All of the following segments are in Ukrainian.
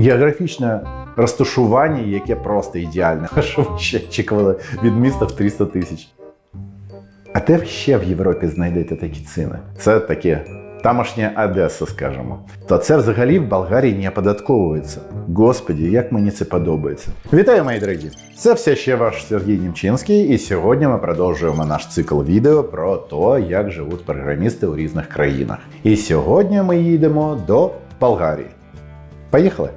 географічне розташування, яке просто ідеальне. Що ви ще очікували від міста в 300 тисяч? А де ще в Європі знайдете такі ціни? Це таке тамошня Одеса, скажімо. То це взагалі в Болгарії не оподатковується. Господі, як мені це подобається. Вітаю, мої дорогі! Це все ще ваш Сергій Німчинський, і сьогодні ми продовжуємо наш цикл відео про те, як живуть програмісти у різних країнах. І сьогодні ми їдемо до Болгарії. Поїхали!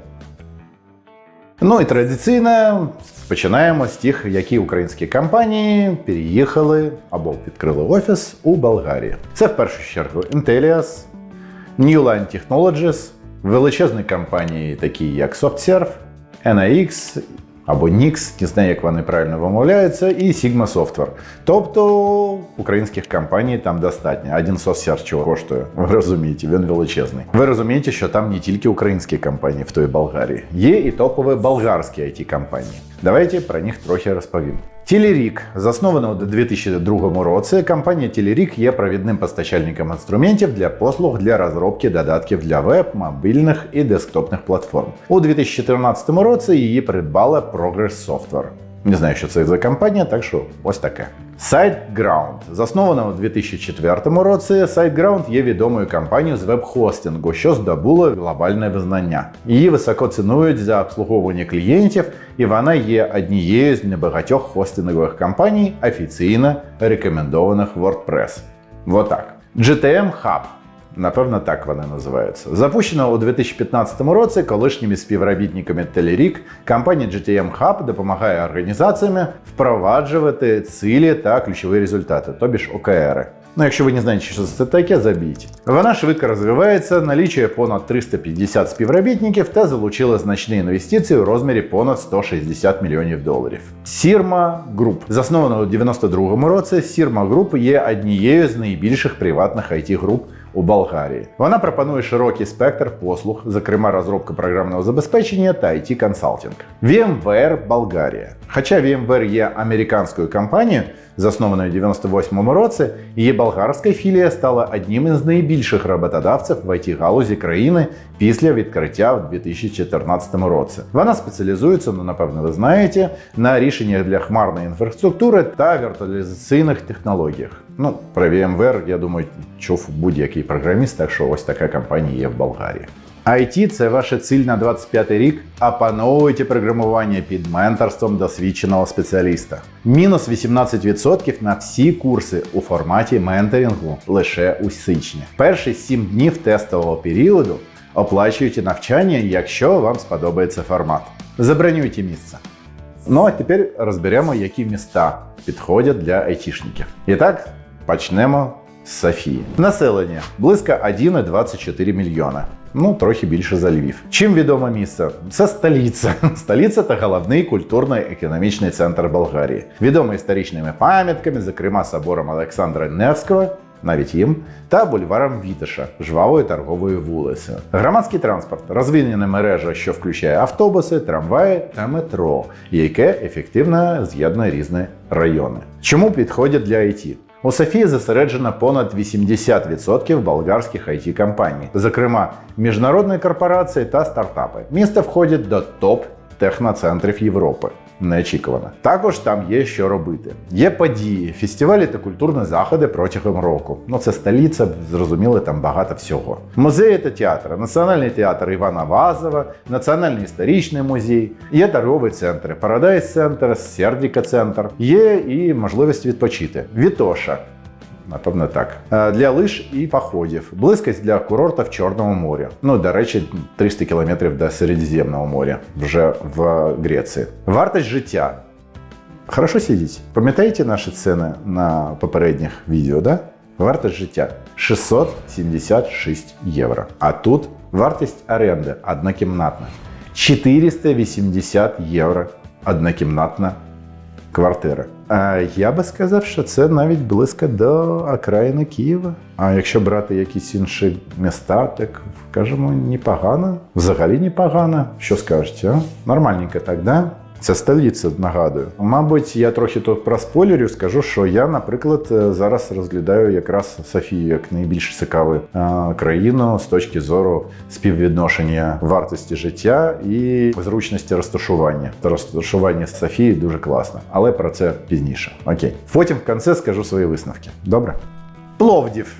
Ну і традиційно починаємо з тих, які українські компанії переїхали або відкрили офіс у Болгарії. Це в першу чергу Intellias, Newline Technologies, величезні компанії, такі як SoftServe, NAX або Nix, не знаю, як вони правильно вимовляються, і Sigma Software. Тобто українських компаній там достатньо. Один соцсер чого коштує. Ви розумієте, він величезний. Ви розумієте, що там не тільки українські компанії в той Болгарії, є і топові болгарські it компанії. Давайте про них трохи розповім. Телерік заснована у 2002 році. Компанія Телерік є провідним постачальником інструментів для послуг для розробки додатків для веб, мобільних і десктопних платформ. У 2014 році її придбала Progress Software. Не знаю, що це за компанія, так що ось таке. SiteGround. Заснована у 2004 році, SiteGround є відомою компанією з веб-хостингу, що здобуло глобальне визнання. Її високо цінують за обслуговування клієнтів, і вона є однією з небагатьох хостингових компаній, офіційно рекомендованих WordPress. Вот так. GTM Hub. Напевно, так вони називаються. Запущена у 2015 році колишніми співробітниками Telerik, компанія GTM Hub допомагає організаціям впроваджувати цілі та ключові результати, тобі ж ОКРи. Ну, якщо ви не знаєте, що це таке, забійте. Вона швидко розвивається, налічує понад 350 співробітників та залучила значні інвестиції у розмірі понад 160 мільйонів доларів. Sirma Group. Заснована у 92 році, Sirma Group є однією з найбільших приватних it груп у Болгарії. Вона пропонує широкий спектр послуг, зокрема розробка програмного забезпечення та it консалтинг VMware Болгарія. Хоча VMware є американською компанією, заснованою у 98 році, її болгарська філія стала одним із найбільших роботодавців в it галузі країни після відкриття в 2014 році. Вона спеціалізується, ну напевно, ви знаєте, на рішеннях для хмарної інфраструктури та віртуалізаційних технологіях. Ну, про VMware, я думаю, чув будь-який програміст, так що ось така компанія є в Болгарії. IT – це ваша ціль на 25 рік. Опановуйте програмування під менторством досвідченого спеціаліста. Мінус 18% на всі курси у форматі менторингу лише у січні. Перші 7 днів тестового періоду оплачуйте навчання, якщо вам сподобається формат. Забронюйте місце. Ну а тепер розберемо, які міста підходять для айтішників. І так, почнемо з Софії. Населення близько 1,24 мільйона. Ну, трохи більше за Львів. Чим відоме місце? Це столиця. Столиця та головний культурно-економічний центр Болгарії. Відомий історичними пам'ятками, зокрема собором Олександра Невського, навіть їм, та бульваром Вітиша, жвавою торговою вулицею. Громадський транспорт розвинена мережа, що включає автобуси, трамваї та метро, яке ефективно з'єднує різні райони. Чому підходять для IT? У Софії зосереджено понад 80% болгарських it компаній, зокрема міжнародні корпорації та стартапи. Місто входить до топ техноцентрів Європи. Неочікувано. Також там є що робити. Є події, фестивалі та культурні заходи протягом року. Ну це столиця, зрозуміло, там багато всього. Музеї та театри, Національний театр Івана Вазова, Національний історичний музей, є торгові центри, Парадайс центр, Сердіка центр. Є і можливість відпочити. Вітоша. Напевно, так. Е, Для лиж і походів. Близькість для курорта в Чорному морі. Ну, до речі, 300 кілометрів до Середземного моря, вже в Греції. Вартість життя. Хорошо сидіть. Пам'ятаєте наші ціни на попередніх відео, да? Вартість життя 676 євро. А тут вартість оренди однокімнатна 480 євро однокімнатна квартира. А я би сказав, що це навіть близько до окраїни Києва. А якщо брати якісь інші міста, так кажемо, непогано. Взагалі непогано. Що скажете? а? Нормальненько так, да? Це столиця, нагадую. Мабуть, я трохи тут проспойлерю, скажу, що я, наприклад, е, зараз розглядаю якраз Софію як найбільш цікаву е, країну з точки зору співвідношення вартості життя і зручності розташування. Розташування Софії дуже класно, але про це пізніше. Окей. Потім в кінці скажу свої висновки. Добре? Пловдів.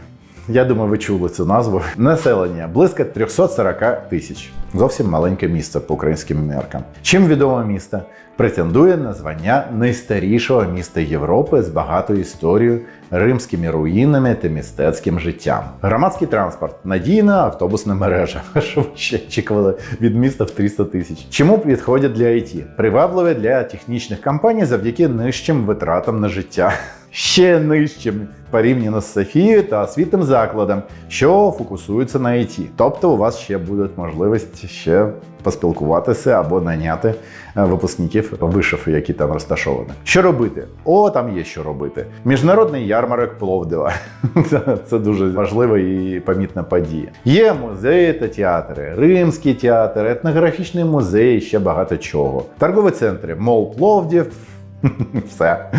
Я думаю, ви чули цю назву. Населення близько 340 тисяч. Зовсім маленьке місто по українським меркам. Чим відоме місто? Претендує на звання найстарішого міста Європи з багатою історією, римськими руїнами та містецьким життям. Громадський транспорт, надійна автобусна мережа. Що ви ще очікували від міста в 300 тисяч? Чому підходять для IT? Привабливе для технічних компаній завдяки нижчим витратам на життя. Ще нижчим порівняно з Софією та освітним закладом, що фокусуються на IT. Тобто у вас ще буде можливість ще поспілкуватися або наняти е, випускників вишів, які там розташовані. Що робити? О, там є що робити. Міжнародний ярмарок Пловдива. Це, це дуже важлива і помітна подія. Є музеї та театри, римський театр, етнографічний музей, ще багато чого. Торгові центри, мол Пловдів. Все.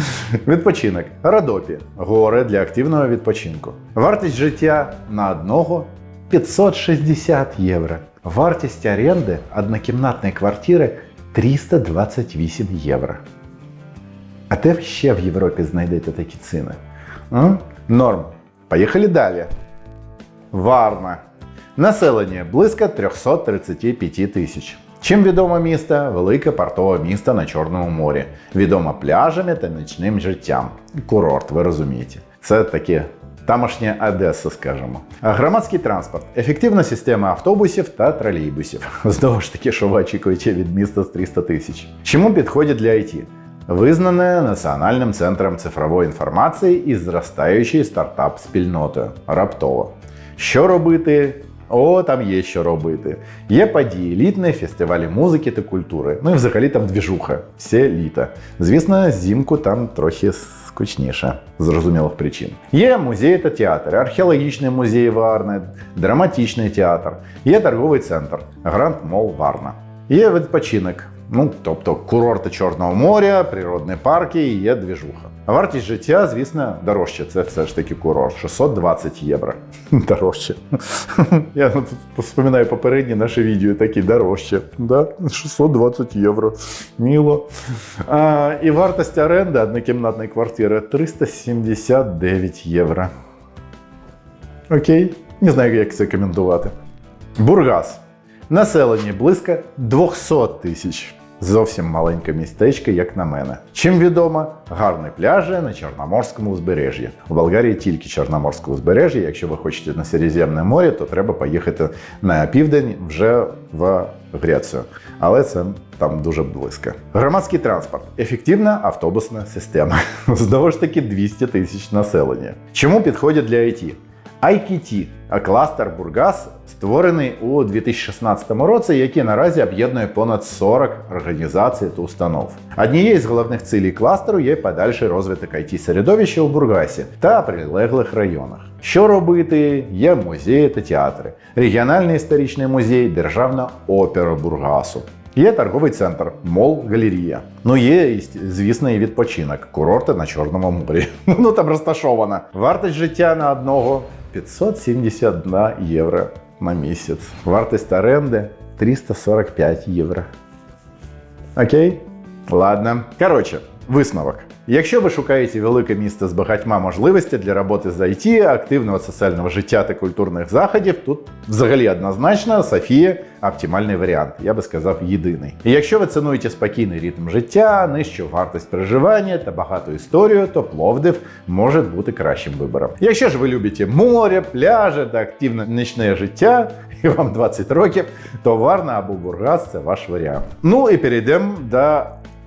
Відпочинок. Родопі. Гори для активного відпочинку. Вартість життя на одного 560 євро. Вартість оренди однокімнатної квартири 328 євро. А де ще в Європі знайдете такі ціни? М? Норм. Поїхали далі. Варна. Населення близько 335 тисяч. Чим відоме місто? Велике портове місто на Чорному морі. Відомо пляжами та нічним життям. Курорт, ви розумієте. Це таке тамошня Одеса, скажімо. Громадський транспорт, ефективна система автобусів та тролейбусів. Знову ж таки, що ви очікуєте від міста з 300 тисяч. Чому підходять для IT? Визнане Національним центром цифрової інформації і зростаючою стартап-спільнотою. Раптово. Що робити? О, там є що робити. Є події, літні фестивалі музики та культури. Ну і взагалі там двіжуха, все літо. Звісно, зімку там трохи скучніше, з зрозумілих причин. Є музеї та театри, археологічний музей Варни, драматичний театр, є торговий центр, Гранд Мол Варна. Є відпочинок, ну тобто курорти Чорного моря, природні парки і є двіжуха. А вартість життя, звісно, дорожче. Це все ж таки курорт. 620 євро. Дорожче. Я тут вспоминаю попередні наші відео, такі дорожче. Да? 620 євро. Міло. А, і вартість оренди однокімнатної квартири 379 євро. Окей, не знаю, як це коментувати. Бургас. Населення близько 200 тисяч. Зовсім маленьке містечко, як на мене. Чим відомо, гарні пляжі на Чорноморському узбережжі. У Болгарії тільки Чорноморське узбережжя. Якщо ви хочете на Середземне море, то треба поїхати на південь вже в Грецію. Але це там дуже близько. Громадський транспорт, ефективна автобусна система. Знову ж таки 200 тисяч населення. Чому підходять для IT? IKT кластер Бургас створений у 2016 році, який наразі об'єднує понад 40 організацій та установ. Однією з головних цілей кластеру є подальший розвиток it середовища у Бургасі та прилеглих районах. Що робити? Є музеї та театри, регіональний історичний музей, Державна опера Бургасу. Є торговий центр, мол, галерія. Ну є, звісно, і відпочинок, курорти на Чорному морі. Ну там розташована. Вартість життя на одного 571 євро на місяць. Вартість оренди 345 євро. Окей? Ладно. Коротше, висновок. Якщо ви шукаєте велике місто з багатьма можливостями для роботи з IT, активного соціального життя та культурних заходів, тут взагалі однозначно Софія оптимальний варіант. Я би сказав, єдиний. Якщо ви цінуєте спокійний ритм життя, нижчу вартість проживання та багату історію, то Пловдив може бути кращим вибором. Якщо ж ви любите море, пляжі та активне нічне життя, і вам 20 років, то Варна або Бургас це ваш варіант. Ну і перейдемо до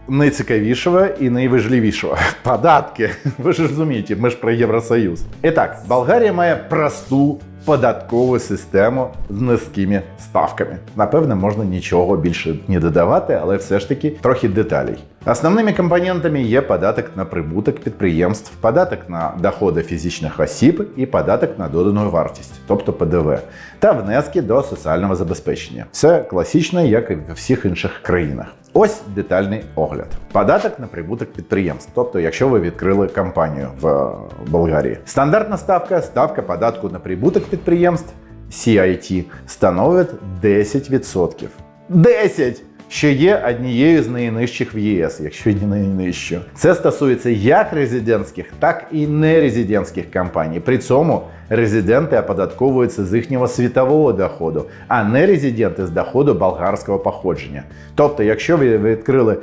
найцікавішого і найважливішого податки. Ви ж розумієте, ми ж про Євросоюз. І так, Болгарія має просту податкову систему з низькими ставками. Напевне, можна нічого більше не додавати, але все ж таки трохи деталей. Основними компонентами є податок на прибуток підприємств, податок на доходи фізичних осіб і податок на додану вартість, тобто ПДВ, та внески до соціального забезпечення. Це класично, як і в всіх інших країнах. Ось детальний огляд. Податок на прибуток підприємств. Тобто, якщо ви відкрили компанію в е, Болгарії. Стандартна ставка, ставка податку на прибуток підприємств CIT становить 10%. 10! Що є однією з найнижчих в ЄС, якщо не найнижчою. Це стосується як резидентських, так і нерезидентських компаній. При цьому резиденти оподатковуються з їхнього світового доходу, а нерезиденти з доходу болгарського походження. Тобто, якщо ви відкрили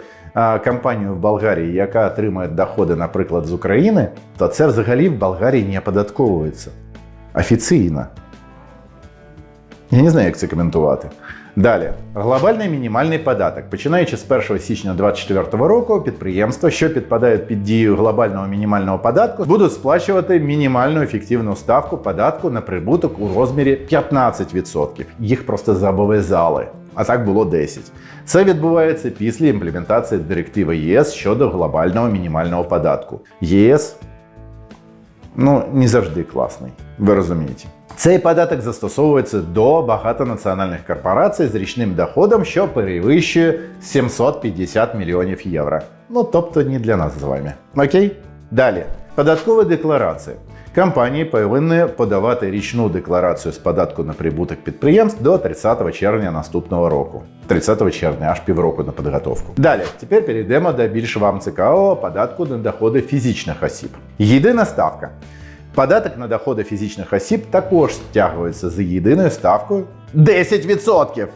компанію в Болгарії, яка отримує доходи, наприклад, з України, то це взагалі в Болгарії не оподатковується офіційно. Я не знаю, як це коментувати. Далі, глобальний мінімальний податок. Починаючи з 1 січня 2024 року, підприємства, що підпадають під дію глобального мінімального податку, будуть сплачувати мінімальну ефективну ставку податку на прибуток у розмірі 15%. Їх просто зобов'язали. А так було 10. Це відбувається після імплементації директиви ЄС щодо глобального мінімального податку. ЄС ну не завжди класний. Ви розумієте. Цей податок застосовується до багатонаціональних корпорацій з річним доходом, що перевищує 750 мільйонів євро. Ну тобто не для нас з вами. Окей? Далі. Податкова декларація. Компанії повинні подавати річну декларацію з податку на прибуток підприємств до 30 червня наступного року. 30 червня, аж півроку на підготовку. Далі, тепер перейдемо до більш вам цікавого податку на доходи фізичних осіб. Єдина ставка. Податок на доходи фізичних осіб також стягується з єдиною ставкою 10%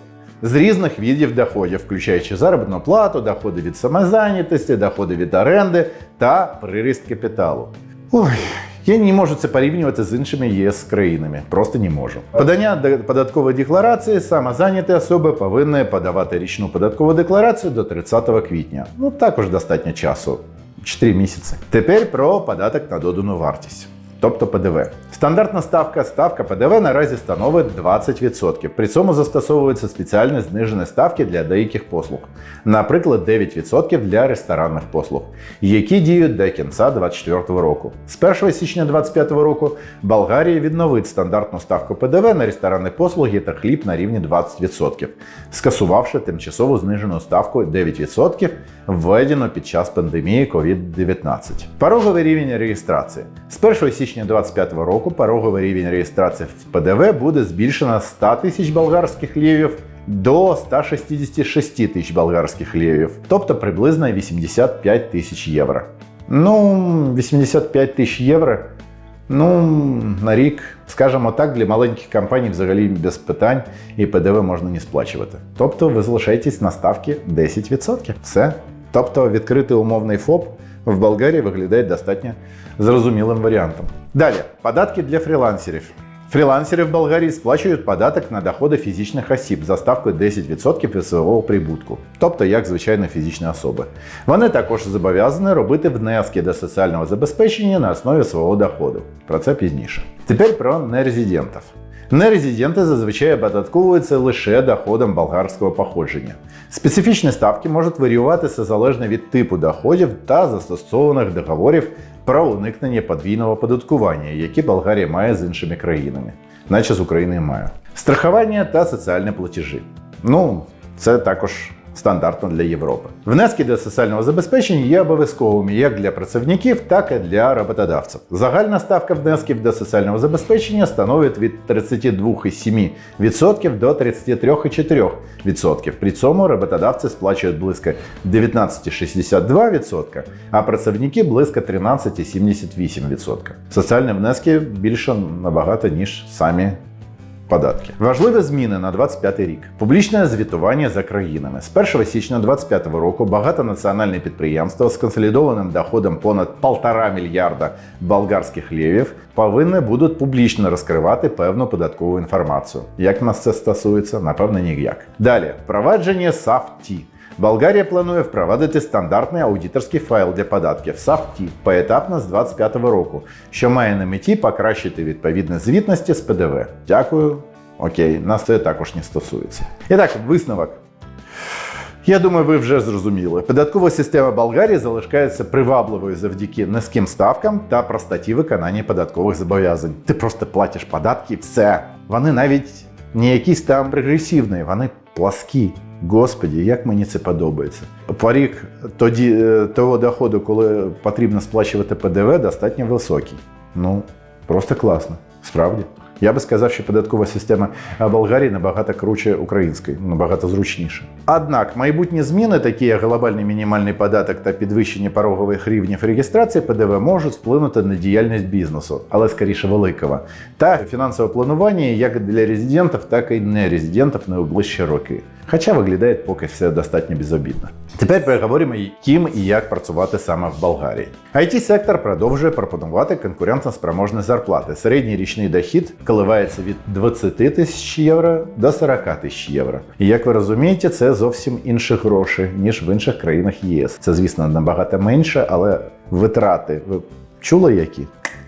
з різних видів доходів, включаючи заробітну плату, доходи від самозайнятості, доходи від оренди та приріст капіталу. Ой, я не можу це порівнювати з іншими ЄС країнами. Просто не можу. Подання де- податкової декларації самозайняті особи повинні подавати річну податкову декларацію до 30 квітня. Ну також достатньо часу 4 місяці. Тепер про податок на додану вартість. Тобто ПДВ. Стандартна ставка ставка ПДВ наразі становить 20%. При цьому застосовуються спеціальні знижені ставки для деяких послуг, наприклад, 9% для ресторанних послуг, які діють до кінця 2024 року. З 1 січня 2025 року Болгарія відновить стандартну ставку ПДВ на ресторанні послуги та хліб на рівні 20%, скасувавши тимчасову знижену ставку 9%, введену під час пандемії COVID-19. Пороговий рівень реєстрації. З 1 січня 2025 року пороговий рівень реєстрації в ПДВ буде збільшено з 100 тисяч болгарських лєвів до 166 тисяч болгарських лєвів, тобто приблизно 85 тисяч євро. Ну, 85 тисяч євро. Ну, на рік, скажімо так, для маленьких компаній взагалі без питань і ПДВ можна не сплачувати. Тобто ви залишаєтесь на ставці 10%. Все. Тобто відкрити умовний ФОП в Болгарії виглядає достатньо зрозумілим варіантом. Далі, податки для фрілансерів. Фрілансери в Болгарії сплачують податок на доходи фізичних осіб за ставкою 10% від свого прибутку, тобто як звичайно фізичні особи. Вони також зобов'язані робити внески до соціального забезпечення на основі свого доходу. Про це пізніше. Тепер про нерезидентів. Нерезиденти зазвичай оподатковуються лише доходом болгарського походження. Специфічні ставки можуть варіюватися залежно від типу доходів та застосованих договорів про уникнення подвійного податкування, які Болгарія має з іншими країнами, наче з Україною має. Страхування та соціальні платежі. Ну, це також стандартно для Європи. Внески до соціального забезпечення є обов'язковими як для працівників, так і для роботодавців. Загальна ставка внесків до соціального забезпечення становить від 32,7% до 33,4%. При цьому роботодавці сплачують близько 19,62%, а працівники близько 13,78%. Соціальні внески більше набагато, ніж самі податки. Важливі зміни на 25 рік. Публічне звітування за країнами. З 1 січня 2025 року багатонаціональне підприємство з консолідованим доходом понад 1,5 мільярда болгарських лєвів повинні будуть публічно розкривати певну податкову інформацію. Як нас це стосується? Напевно, ніяк. Далі впровадження SAFT. Болгарія планує впровадити стандартний аудиторський файл для податків SAFT поетапно з 2025 року, що має на меті покращити відповідність звітності з ПДВ. Дякую. Окей, нас це також не стосується. І так, висновок. Я думаю, ви вже зрозуміли. Податкова система Болгарії залишається привабливою завдяки низьким ставкам та простоті виконання податкових зобов'язань. Ти просто платиш податки, і все. Вони навіть не якісь там прогресивні, вони пласкі. Господі, як мені це подобається. Поріг тоді е, того доходу, коли потрібно сплачувати ПДВ, достатньо високий. Ну, просто класно. Справді. Я би сказав, що податкова система Болгарії набагато круче української, набагато зручніше. Однак майбутні зміни, такі як глобальний мінімальний податок та підвищення порогових рівнів реєстрації ПДВ, можуть вплинути на діяльність бізнесу, але скоріше великого, та фінансове планування як для резидентів, так і нерезидентів на найближчі роки. Хоча виглядає поки все достатньо безобідно. Тепер переговоримо, ким і як працювати саме в Болгарії. it сектор продовжує пропонувати конкурентно-спроможні зарплати. Середній річний дохід коливається від 20 тисяч євро до 40 тисяч євро. І як ви розумієте, це зовсім інші гроші, ніж в інших країнах ЄС. Це, звісно, набагато менше, але витрати ви чули які?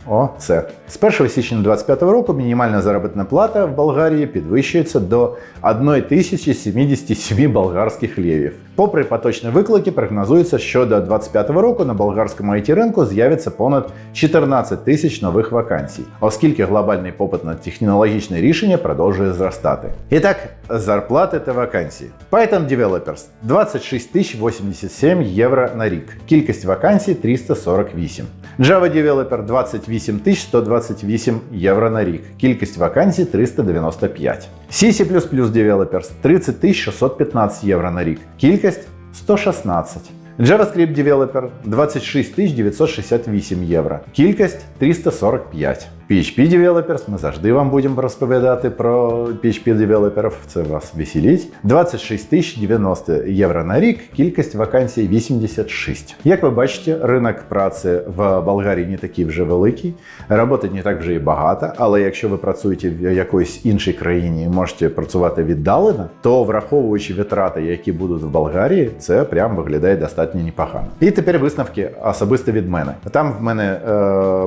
О, це з 1 січня 2025 року мінімальна заробітна плата в Болгарії підвищується до 1077 болгарських левів. Попри поточні виклики, прогнозується, що до 2025 року на болгарському it ринку з'явиться понад 14 тисяч нових вакансій, оскільки глобальний попит на технологічне рішення продовжує зростати. І так, зарплати та вакансії. Python Developers 26 тисяч 87 євро на рік. Кількість вакансій 348. Java Developer 28 тисяч 128 євро на рік. Кількість вакансій 395. CC++ Developers 30 615 євро на рік. Кількість 116. JavaScript Developer 26 968 євро. Кількість 345. PHP Developers, ми завжди вам будемо розповідати про PHP девелоперів, це вас веселіть. 26 тисяч 90 євро на рік, кількість вакансій 86. Як ви бачите, ринок праці в Болгарії не такий вже великий, роботи не так вже і багато, але якщо ви працюєте в якоїсь іншій країні і можете працювати віддалено, то враховуючи витрати, які будуть в Болгарії, це прям виглядає достатньо непогано. І тепер висновки особисто від мене. Там в мене е,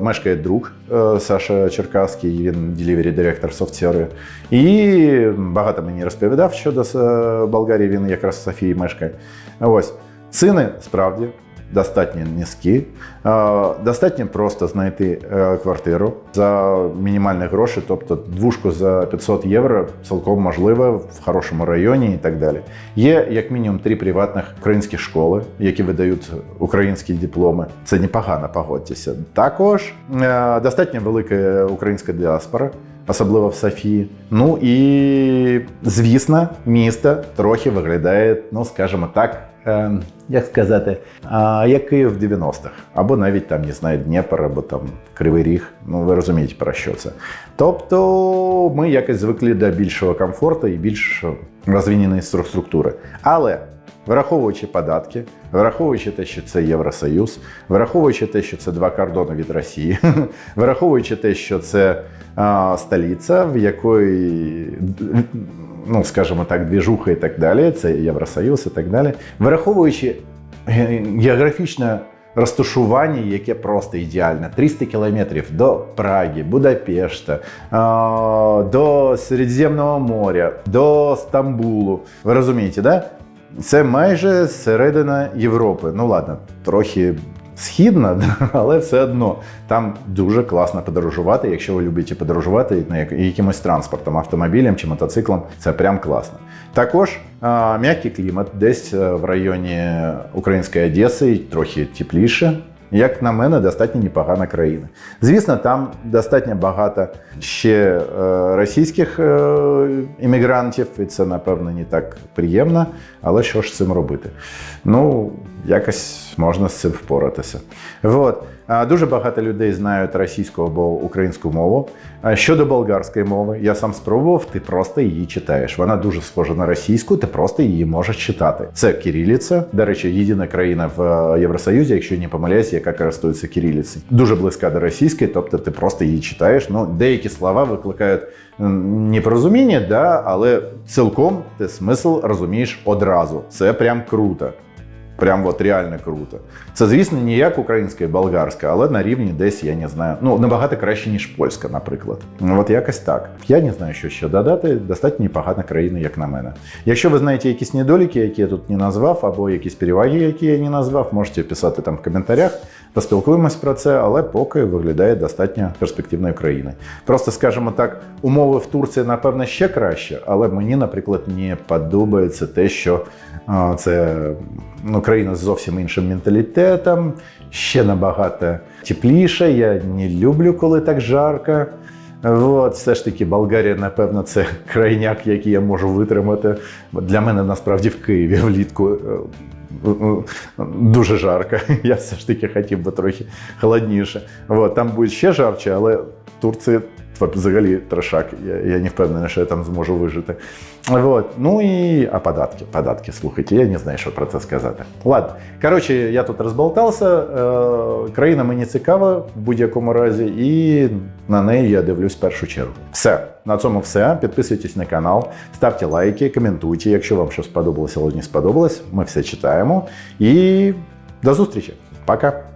мешкає друг е, Саша. Черкаський, він ділівері директор софтсери. І багато мені розповідав щодо е, Болгарії, він якраз в Софії мешкає. Ось ціни справді достатньо низькі. Е, Достатньо просто знайти е, квартиру за мінімальні гроші, тобто двушку за 500 євро, цілком можливо в хорошому районі і так далі. Є як мінімум три приватних українські школи, які видають українські дипломи. Це непогано, погодьтеся. Також е, достатньо велика українська діаспора. Особливо в Софії. Ну і звісно, місто трохи виглядає, ну скажімо так, е, як сказати, е, як Київ в 90-х, або навіть там, не знаю, Дніпр, або там Кривий Ріг. Ну ви розумієте про що це. Тобто ми якось звикли до більшого комфорту і більш розвиненої структури. Але Враховуючи податки, враховуючи те, що це Євросоюз, враховуючи те, що це два кордони від Росії, враховуючи те, що це а, столиця, в якої, ну скажімо так, двіжуха і так далі, це Євросоюз і так далі, враховуючи географічне розташування, яке просто ідеальне: 300 кілометрів до Праги, Будапешта, до Середземного моря, до Стамбулу. Ви розумієте, да? Це майже середина Європи. Ну ладно, трохи східна, але все одно там дуже класно подорожувати. Якщо ви любите подорожувати на якимось транспортом, автомобілем чи мотоциклом, це прям класно. Також м'який клімат, десь в районі української Одеси, трохи тепліше. Як на мене, достатньо непогана країна. Звісно, там достатньо багато ще е, російських е, іммігрантів, і це, напевно, не так приємно. Але що ж з цим робити? Ну, якось можна з цим впоратися. От. Дуже багато людей знають російську або українську мову. Щодо болгарської мови, я сам спробував, ти просто її читаєш. Вона дуже схожа на російську, ти просто її можеш читати. Це кирилиця, до речі, єдина країна в Євросоюзі, якщо не помиляюся, яка користується кирилицею. Дуже близька до російської, тобто ти просто її читаєш. Ну, деякі слова викликають непорозуміння, да, але цілком ти смисл розумієш одразу. Це прям круто. Прям от реально круто. Це, звісно, не як українська і болгарська, але на рівні десь, я не знаю, ну набагато краще, ніж польська, наприклад. Ну от якось так. Я не знаю, що ще додати. Достатньо непогана країна, як на мене. Якщо ви знаєте якісь недоліки, які я тут не назвав, або якісь переваги, які я не назвав, можете писати там в коментарях. Поспілкуємось про це, але поки виглядає достатньо перспективною країною. Просто скажімо так, умови в Турції, напевно, ще краще, але мені, наприклад, не подобається те, що це ну, країна з зовсім іншим менталітетом, ще набагато тепліше. Я не люблю, коли так жарко. От, все ж таки, Болгарія, напевно, це крайняк, який я можу витримати. Для мене насправді в Києві влітку е, е, дуже жарко. Я все ж таки хотів би трохи холодніше. От, там буде ще жарче, але Турція взагалі трешак. Я, я не впевнений, що я там зможу вижити. Вот. Ну і а податки. Податки, слухайте, я не знаю, що про це сказати. Ладно. Коротше, я тут розболтався. Е, країна мені цікава в будь-якому разі, і на неї я дивлюсь в першу чергу. Все. На цьому все. Підписуйтесь на канал, ставте лайки, коментуйте, якщо вам щось сподобалося або не сподобалось. Ми все читаємо. І до зустрічі. Пока.